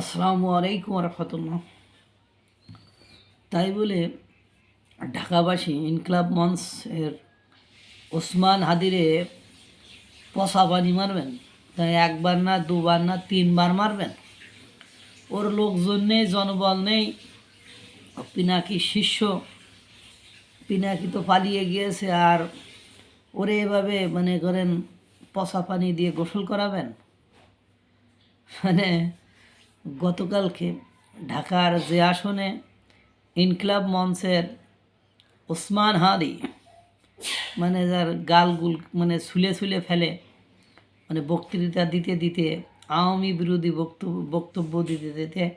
আসসালামু আলাইকুম রহমতুল্লাহ তাই বলে ঢাকাবাসী ইনকলাব মঞ্চ এর ওসমান হাদিরে পশা পানি মারবেন, তাই একবার না দুবার না তিনবার মারবেন। ওর লোকজন নেই, জনবল নেই, পিনাকি শিষ্য, পিনাকি তো পালিয়ে গিয়েছে, আর ওরে এভাবে মনে করেন পশা পানি দিয়ে গোসল করাবেন? মানে গতকালকে ঢাকার যে আসনে ইনকলাব মঞ্চের ওসমান হাদি মানে যার গালগুল মানে ছুলে ছুলে ফেলে মানে বক্তৃতা দিতে দিতে, আওয়ামী বিরোধী বক্তব্য বক্তব্য দিতে দিতে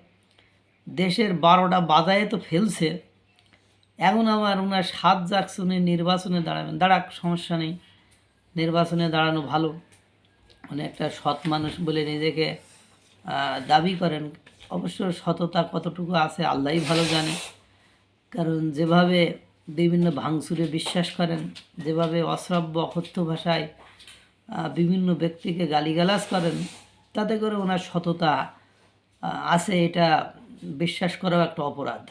দেশের বারোটা বাজায় তো ফেলছে। এখন আমার ওনার সাত যাক শুনে নির্বাচনে দাঁড়াবেন। দাঁড়াক, সমস্যা নেই। নির্বাচনে দাঁড়ানো ভালো। মানে একটা সৎ মানুষ বলে নিজেকে দাবি করেন। অবশ্য সততা কতটুকু আছে আল্লাহই ভালো জানে। কারণ যেভাবে বিভিন্ন ভাঙচুরে বিশ্বাস করেন, যেভাবে অশ্রাব্য অকথ্য ভাষায় বিভিন্ন ব্যক্তিকে গালিগালাজ করেন, তাতে করে ওনার সততা আছে এটা বিশ্বাস করাও একটা অপরাধ।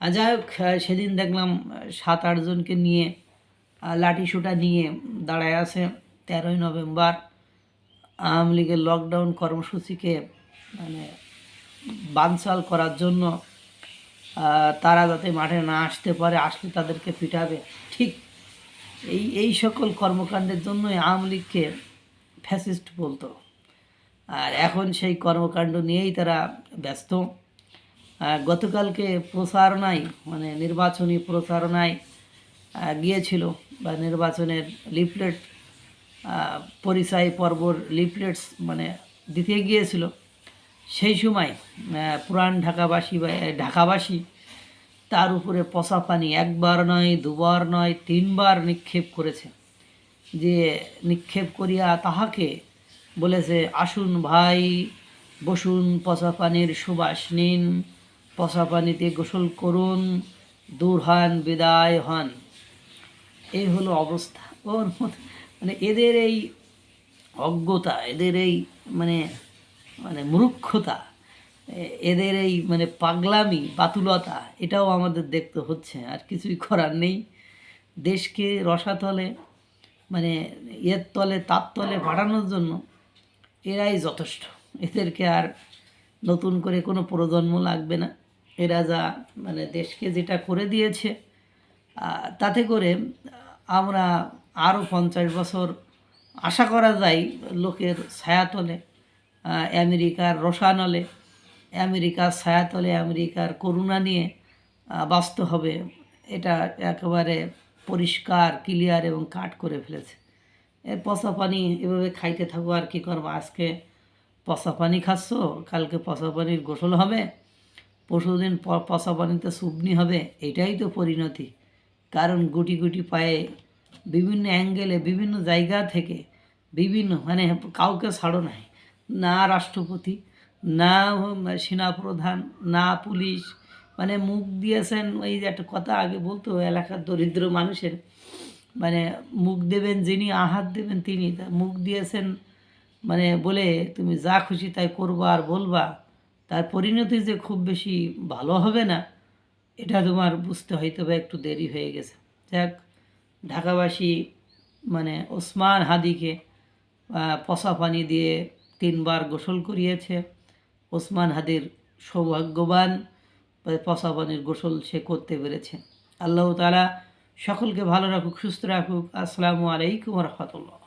যাই হোক সেদিন দেখলাম সাত আটজনকে নিয়ে লাঠি সোটা নিয়ে দাঁড়ায় আছে তেরোই নভেম্বর। আওয়ামী লীগের লকডাউন কর্মসূচিকে মানে বানচাল করার জন্য তারা যাতে মাঠে না আসতে পারে, আসলে তাদেরকে পিটাবে। ঠিক এই এই সকল কর্মকাণ্ডের জন্যই আওয়ামী লীগকে ফ্যাসিস্ট বলতো। আর এখন সেই কর্মকাণ্ড নিয়েই তারা ব্যস্ত। গতকালকে প্রচারণায় মানে নির্বাচনী প্রচারণায় গিয়েছিল বা নির্বাচনের লিফলেট পরিচয় পর্বর লিফলেটস মানে দিতে গিয়েছিল। সেই সময় পুরান ঢাকাবাসী ঢাকাবাসী তার উপরে পচা পানি একবার নয়, দুবার নয়, তিনবার নিক্ষেপ করেছে। যে নিক্ষেপ করিয়া তাহাকে বলেছে, আসুন ভাই, বসুন, পচা পানির সুবাস নিন, পচা পানিতে গোসল করুন দূর হন বিদায় হন। এই হলো অবস্থা। ওর মধ্যে মানে এদের এই অজ্ঞতা, এদের এই মানে মানে মূর্খতা এদের এই মানে পাগলামি, বাতুলতা, এটাও আমাদের দেখতে হচ্ছে, আর কিছুই করার নেই। দেশকে রসাতলে মানে এর তলে, তার তলে পাঠানোর জন্য এরাই যথেষ্ট। এদেরকে আর নতুন করে কোনো প্রজন্ম লাগবে না। এরা যা মানে দেশকে যেটা করে দিয়েছে তাতে করে আমরা আরও পঞ্চাশ বছর আশা করা যায় লোকের ছায়াতলে আমেরিকার রসানলে, আমেরিকার ছায়াতলে আমেরিকার করুণা নিয়ে বাঁচতে হবে। এটা একেবারে পরিষ্কার, ক্লিয়ার এবং কাট করে ফেলেছে। এর পচা পানি এভাবে খাইতে থাকব আর কি করব? আজকে পচা পানি খাচ্ছ, কালকে পচা পানির গোসল হবে, পরশুদিন পচা পানিতে সুবনি হবে, এটাই তো পরিণতি। কারণ গুটি গুটি পায়ে বিভিন্ন অ্যাঙ্গেলে বিভিন্ন জায়গা থেকে বিভিন্ন মানে কাউকে ছাড়ো নাই। না রাষ্ট্রপতি, না সেনাপ্রধান, না পুলিশ মানে মুখ দিয়েছেন ওই যে একটা কথা আগে বলতো, এলাকার দরিদ্র মানুষের। মানে মুখ দেবেন যিনি, আহাত দেবেন তিনি। মুখ দিয়েছেন মানে বলে তুমি যা খুশি তাই করবা আর বলবা। তার পরিণতি যে খুব বেশি ভালো হবে না, এটা তোমার বুঝতে হয়তো বা একটু দেরি হয়ে গেছে। যাক ঢাকাবাসী মানে ওসমান হাদিকে পচা পানি দিয়ে তিনবার গোসল করিয়েছে। ওসমান হাদির সৌভাগ্যবান পচা পানির গোসল সে করতে পেরেছে। আল্লাহ তালা সকলকে ভালো রাখুক, সুস্থ রাখুক। আসসালামু আলাইকুম রহমতুল্লাহ।